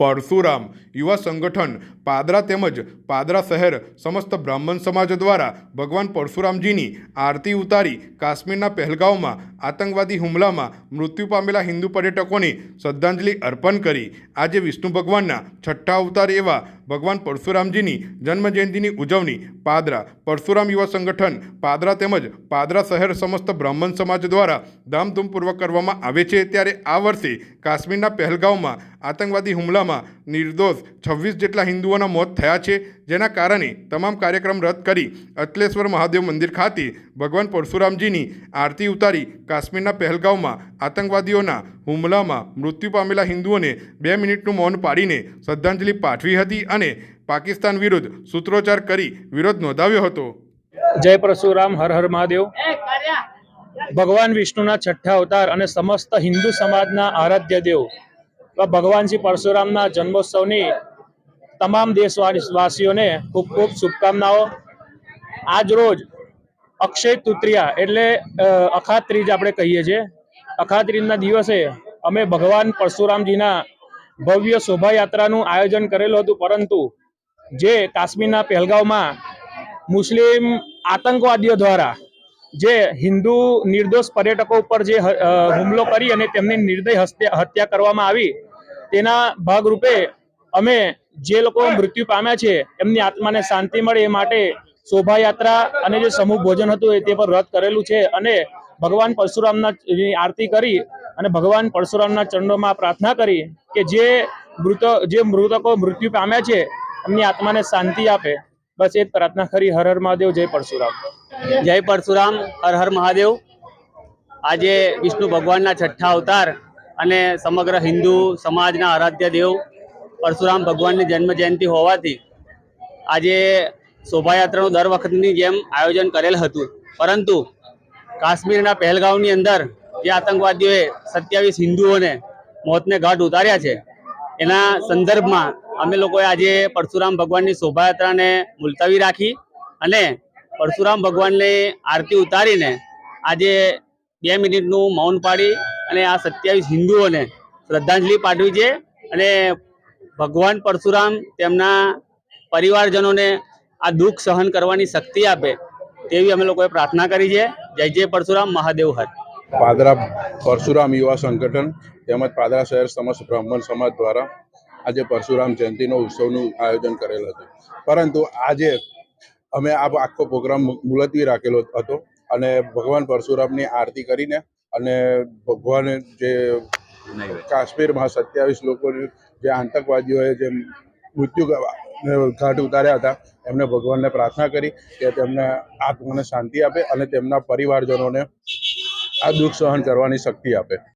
પરશુરામ યુવા સંગઠન પાદરા તેમજ પાદરા શહેર સમસ્ત બ્રાહ્મણ સમાજ દ્વારા ભગવાન પરશુરામજીની આરતી ઉતારી કાશ્મીરના પહેલગાંવમાં આતંકવાદી હુમલામાં મૃત્યુ પામેલા હિન્દુ પર્યટકોને શ્રદ્ધાંજલિ અર્પણ કરી. આજે વિષ્ણુ ભગવાનના છઠ્ઠા અવતાર એવા ભગવાન પરશુરામજીની જન્મજયંતિની ઉજવણી, પાદરા પરશુરામ યુવા સંગઠન, પાદરા તેમજ પાદરા શહેર સમસ્ત બ્રાહ્મણ સમાજ દ્વારા ધામધૂમપૂર્વક કરવામાં આવે છે. ત્યારે આ વર્ષે કાશ્મીરના પહેલગાંવમાં આતંકવાદી હુમલામાં નિર્દોષ છવ્વીસ જેટલા હિન્દુઓના મોત થયા છે. જેના કારણે તમામ કાર્યક્રમ રદ કરી અતલેશ્વર મહાદેવ મંદિર ખાતે ભગવાન પરશુરામજીની આરતી ઉતારી કાશ્મીરના પહેલગાંવમાં આતંકવાદીઓના હુમલામાં મૃત્યુ પામેલા હિન્દુઓને બે મિનિટનું મૌન પાડીને શ્રદ્ધાંજલિ પાઠવી હતી અને પાકિસ્તાન વિરુદ્ધ સૂત્રોચ્ચાર કરી વિરોધ નોંધાવ્યો હતો. જય પરશુરામ, હર હર મહાદેવ. ભગવાન વિષ્ણુના છઠ્ઠા અવતાર અને સમસ્ત હિન્દુ સમાજના આરાધ્ય દેવ. ભગવાન શ્રી પરશુરામના જન્મોત્સવની તમામ દેશવાસીઓને ખૂબ ખૂબ શુભકામનાઓ. આજ રોજ અક્ષય તૃતીયા એટલે અખાત્રીજ અખાત ત્રીજ આપણે કહીએ છીએ. અખાત ત્રીજના દિવસે અમે ભગવાન પરશુરામજીના ભવ્ય શોભાયાત્રાનું આયોજન કરેલું હતું, પરંતુ જે કાશ્મીરના પહેલગાંવમાં મુસ્લિમ આતંકવાદીઓ દ્વારા જે હિન્દુ નિર્દોષ પર્યટકો ઉપર જે હુમલો કરી અને તેમની નિર્દય હત્યા કરવામાં આવી, તેના ભાગરૂપે અમે જે લોકો મૃત્યુ પામ્યા છે, એમની આત્માને શાંતિ મળે એ માટે શોભાયાત્રા અને જે સમૂહ ભોજન હતું એ તે પર રદ કરેલું છે અને ભગવાન પરશુરામના આરતી કરી અને ભગવાન પરશુરામના ચરણોમાં પ્રાર્થના કરી કે જે મૃત, જે મૃતકો મૃત્યુ પામ્યા છે, એમની આત્માને શાંતિ આપે. બસ એ પ્રાર્થના કરી, હર હર મહાદેવ, જય પરશુરામ. જય પરશુરામ, હર હર મહાદેવ. આજે વિષ્ણુ ભગવાનના છઠ્ઠા અવતાર અને સમગ્ર હિન્દુ સમાજના આરાધ્ય દેવ પરશુરામ ભગવાનની જન્મ જયંતિ હોવાથી આજે શોભાયાત્રાનું દર વખતની જેમ આયોજન કરેલ હતું. પરંતુ કાશ્મીરના પહેલગાંવની અંદર જે આતંકવાદીઓએ સત્યાવીસ હિન્દુઓને મોતને ઘાટ ઉતાર્યા છે, એના સંદર્ભમાં અમે લોકોએ આજે પરશુરામ ભગવાનની શોભાયાત્રાને મુલતવી રાખી અને પરશુરામ ભગવાનને આરતી ઉતારીને આજે બે મિનિટનું મૌન પાડી અને આ સત્યાવીસ હિન્દુઓને શ્રદ્ધાંજલિ પાઠવી છે અને ભગવાન પરશુરામ તેમના પરિવારજનોને આ દુઃખ સહન કરવાની શક્તિ આપે તેવી અમે લોકોએ પ્રાર્થના કરી છે. જય જય પરશુરામ, મહાદેવ હર. પાદરા પરશુરામ યુવા સંગઠન તેમજ પાદરા શહેર સમસ્ત બ્રાહ્મણ સમાજ દ્વારા આજે પરશુરામ જયંતિનો ઉત્સવનું આયોજન કરેલ હતું. પરંતુ આજે અમે આ આખો પ્રોગ્રામ મુલતવી રાખેલો હતો અને ભગવાન પરશુરામની આરતી કરીને અને ભગવાન જે કાશ્મીરમાં સત્યાવીસ લોકોની જે આતંકવાદીઓએ જે મૃત્યુ ઘાટ ઉતાર્યા હતા, એમને ભગવાનને પ્રાર્થના કરી કે તેમને આત્માને શાંતિ આપે અને તેમના પરિવારજનોને આ દુઃખ સહન કરવાની શક્તિ આપે.